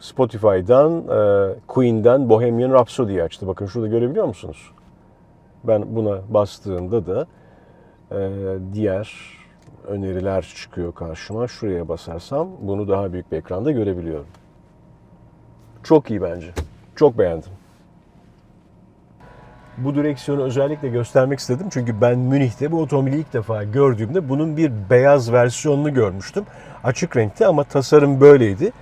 Spotify'dan, e, Queen'den Bohemian Rhapsody'yi açtı. Bakın şurada görebiliyor musunuz? Ben buna bastığımda da e, diğer öneriler çıkıyor karşıma. Şuraya basarsam bunu daha büyük bir ekranda görebiliyorum. Çok iyi bence. Çok beğendim. Bu direksiyonu özellikle göstermek istedim çünkü ben Münih'te bu otomobili ilk defa gördüğümde bunun bir beyaz versiyonunu görmüştüm. Açık renkti ama tasarım böyleydi.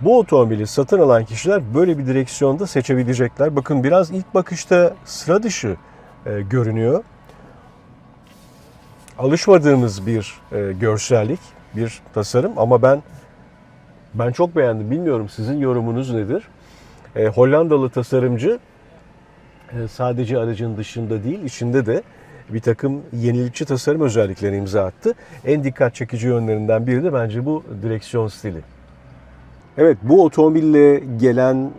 Bu otomobili satın alan kişiler böyle bir direksiyonda seçebilecekler. Bakın biraz ilk bakışta sıra dışı e, görünüyor. Alışmadığımız bir e, görsellik, bir tasarım ama ben ben çok beğendim. Bilmiyorum sizin yorumunuz nedir? E, Hollandalı tasarımcı e, sadece aracın dışında değil, içinde de bir takım yenilikçi tasarım özelliklerini imza attı. En dikkat çekici yönlerinden biri de bence bu direksiyon stili. Evet, bu otomobille gelen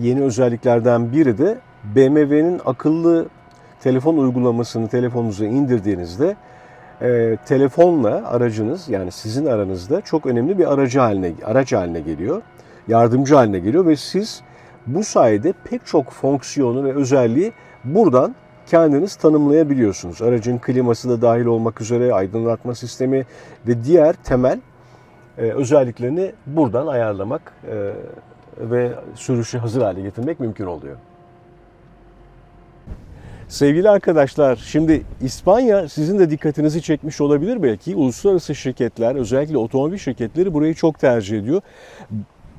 yeni özelliklerden biri de BMW'nin akıllı telefon uygulamasını telefonunuza indirdiğinizde e, telefonla aracınız yani sizin aranızda çok önemli bir aracı haline araç haline geliyor. Yardımcı haline geliyor ve siz bu sayede pek çok fonksiyonu ve özelliği buradan kendiniz tanımlayabiliyorsunuz. Aracın kliması da dahil olmak üzere aydınlatma sistemi ve diğer temel e, özelliklerini buradan ayarlamak e, ve sürüşü hazır hale getirmek mümkün oluyor. Sevgili arkadaşlar, şimdi İspanya sizin de dikkatinizi çekmiş olabilir belki. Uluslararası şirketler, özellikle otomobil şirketleri burayı çok tercih ediyor.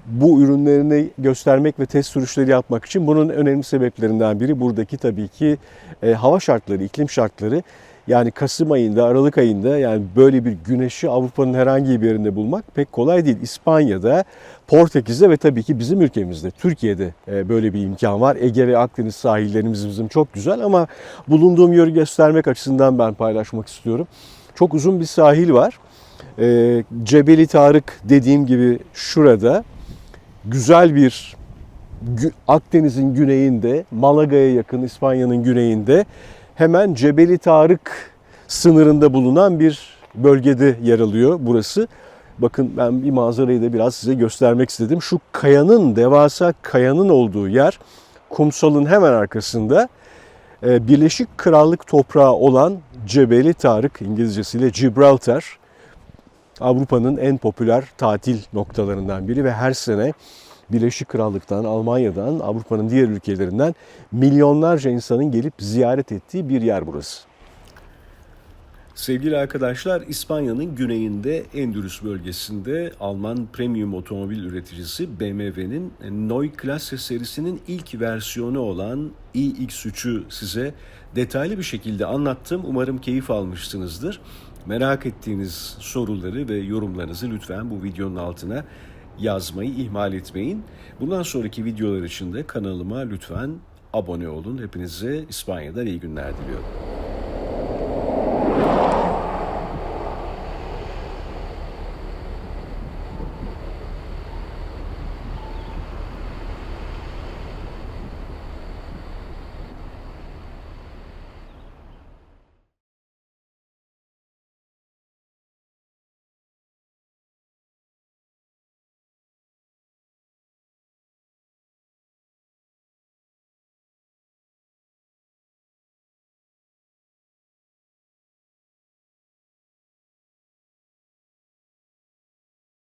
Bu ürünlerini göstermek ve test sürüşleri yapmak için bunun önemli sebeplerinden biri buradaki tabii ki e, hava şartları, iklim şartları. Yani Kasım ayında, Aralık ayında yani böyle bir güneşi Avrupa'nın herhangi bir yerinde bulmak pek kolay değil. İspanya'da, Portekiz'de ve tabii ki bizim ülkemizde, Türkiye'de e, böyle bir imkan var. Ege ve Akdeniz sahillerimiz bizim çok güzel ama bulunduğum yeri göstermek açısından ben paylaşmak istiyorum. Çok uzun bir sahil var. E, Cebeli Tarık dediğim gibi şurada güzel bir Akdeniz'in güneyinde, Malaga'ya yakın İspanya'nın güneyinde hemen Cebeli Tarık sınırında bulunan bir bölgede yer alıyor burası. Bakın ben bir manzarayı da biraz size göstermek istedim. Şu kayanın, devasa kayanın olduğu yer kumsalın hemen arkasında e, Birleşik Krallık toprağı olan Cebeli Tarık, İngilizcesiyle Gibraltar, Avrupa'nın en popüler tatil noktalarından biri ve her sene Birleşik Krallık'tan, Almanya'dan, Avrupa'nın diğer ülkelerinden milyonlarca insanın gelip ziyaret ettiği bir yer burası. Sevgili arkadaşlar, İspanya'nın güneyinde Endülüs bölgesinde Alman premium otomobil üreticisi BMW'nin Neue Klasse serisinin ilk versiyonu olan iX3'ü size detaylı bir şekilde anlattım. Umarım keyif almışsınızdır. Merak ettiğiniz soruları ve yorumlarınızı lütfen bu videonun altına yazmayı ihmal etmeyin. Bundan sonraki videolar için de kanalıma lütfen abone olun. Hepinize İspanya'dan iyi günler diliyorum.